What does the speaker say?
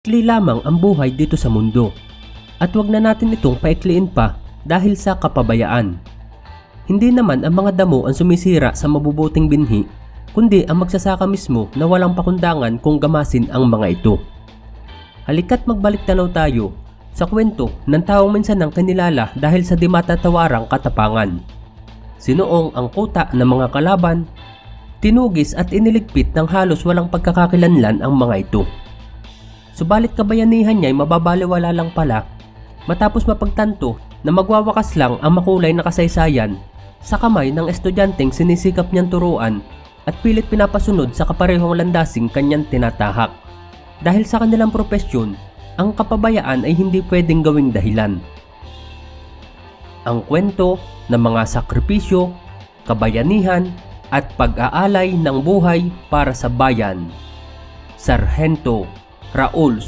Ikli lamang ang buhay dito sa mundo. At wag na natin itong paikliin pa dahil sa kapabayaan. Hindi naman ang mga damo ang sumisira sa mabubuting binhi, kundi ang magsasaka mismo na walang pakundangan kung gamasin ang mga ito. Halika't magbalik tanaw tayo sa kwento ng taong minsan ng kinilala dahil sa di matatawarang katapangan. Sinoong ang kuta ng mga kalaban, tinugis at iniligpit ng halos walang pagkakakilanlan ang mga ito. Subalit kabayanihan niya ay mababaliwala lang pala matapos mapagtanto na magwawakas lang ang makulay na kasaysayan sa kamay ng estudyanteng sinisikap niyang turuan at pilit pinapasunod sa kaparehong landasing kanyang tinatahak. Dahil sa kanilang propesyon, ang kapabayaan ay hindi pwedeng gawing dahilan. Ang kwento ng mga sakripisyo, kabayanihan at pag-aalay ng buhay para sa bayan. Sargento Raul